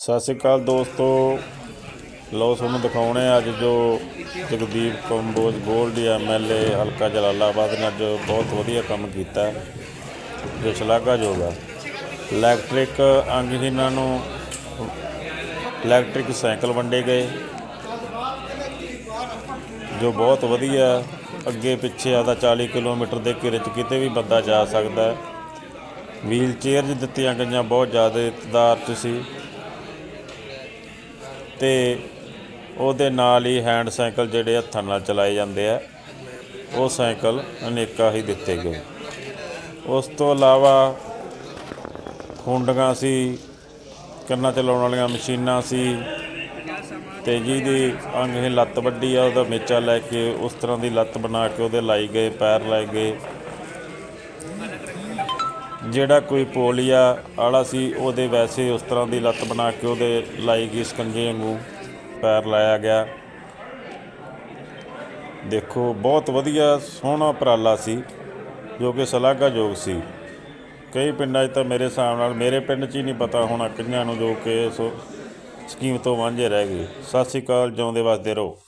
ਸਤਿ ਸ਼੍ਰੀ ਅਕਾਲ ਦੋਸਤੋ। ਲਓ ਤੁਹਾਨੂੰ ਦਿਖਾਉਣੇ ਆ ਅੱਜ ਜੋ ਜਗਦੀਪ ਕੰਬੋਜ ਗੋਲਡੀ ਐਮਐਲਏ ਹਲਕਾ ਜਲਾਲਾਬਾਦ ਨੇ ਅੱਜ ਬਹੁਤ ਵਧੀਆ ਕੰਮ ਕੀਤਾ। ਜੋ ਸ਼ਲਾਘਾਯੋਗ ਹੈ ਇਲੈਕਟ੍ਰਿਕ ਅੰਗਹੀਣਾਂ ਨੂੰ ਇਲੈਕਟ੍ਰਿਕ ਸਾਈਕਲ ਵੰਡੇ ਗਏ। ਜੋ ਬਹੁਤ ਵਧੀਆ ਅੱਗੇ ਪਿੱਛੇ ਆਦਾ 40 ਕਿਲੋਮੀਟਰ ਦੇ ਘੇਰੇ 'ਚ ਕਿਤੇ ਵੀ ਬੰਦਾ ਜਾ ਸਕਦਾ। ਹੈ ਵੀਲ ਚੇਅਰਜ਼ ਦਿੱਤੀਆਂ ਗਈਆਂ ਬਹੁਤ ਜ਼ਿਆਦਾ ਤਾਦਾਦ 'ਚ ਸੀ। ਤੇ ਉਹਦੇ ਨਾਲ ਹੀ ਹੈਂਡ ਸਾਈਕਲ ਜਿਹੜੇ ਹੱਥਾਂ ਨਾਲ ਚਲਾਏ ਜਾਂਦੇ ਆ, ਉਹ ਸਾਈਕਲ ਅਨੇਕਾਂ ਹੀ ਦਿੱਤੇ ਗਏ। ਉਸ ਤੋਂ ਇਲਾਵਾ ਖੁੰਡੀਆਂ ਸੀ, ਕੰਨਾਂ ਤੇ ਲਾਉਣ ਵਾਲੀਆਂ ਮਸ਼ੀਨਾਂ ਸੀ ਤੇ ਜਿਹਦੀ ਅੰਗਹੀਣ ਲੱਤ ਵੱਡੀ ਆ, ਉਹਦਾ ਮੇਚਾ ਲੈ ਕੇ ਉਸ ਤਰ੍ਹਾਂ ਦੀ ਲੱਤ ਬਣਾ ਕੇ ਉਹਦੇ ਲਾਈ ਗਏ, ਪੈਰ ਲਾਏ ਗਏ। ਜਿਹੜਾ ਕੋਈ ਪੋਲੀਆ ਵਾਲਾ ਸੀ, ਉਹਦੇ ਵੈਸੇ ਉਸ ਤਰ੍ਹਾਂ ਦੀ ਲੱਤ ਬਣਾ ਕੇ ਉਹਦੇ ਲਾਈ ਗਈ, ਸਕੰਜੇ ਵਾਂਗੂ ਪੈਰ ਲਾਇਆ ਗਿਆ। ਦੇਖੋ, ਬਹੁਤ ਵਧੀਆ ਸੋਹਣਾ ਉਪਰਾਲਾ ਸੀ, ਜੋ ਕਿ ਸ਼ਲਾਘਾਯੋਗ ਸੀ। ਕਈ ਪਿੰਡਾਂ 'ਚ ਤਾਂ ਮੇਰੇ ਹਿਸਾਬ ਨਾਲ, ਮੇਰੇ ਪਿੰਡ 'ਚ ਹੀ ਨਹੀਂ ਪਤਾ ਹੋਣਾ ਕਈਆਂ ਨੂੰ ਜੋ ਕਿ ਇਸ ਸਕੀਮ ਤੋਂ ਵਾਂਝੇ ਰਹਿ ਗਏ। ਸਤਿ ਸ਼੍ਰੀ ਅਕਾਲ, ਜਿਉਂਦੇ ਵਸਦੇ ਰਹੋ।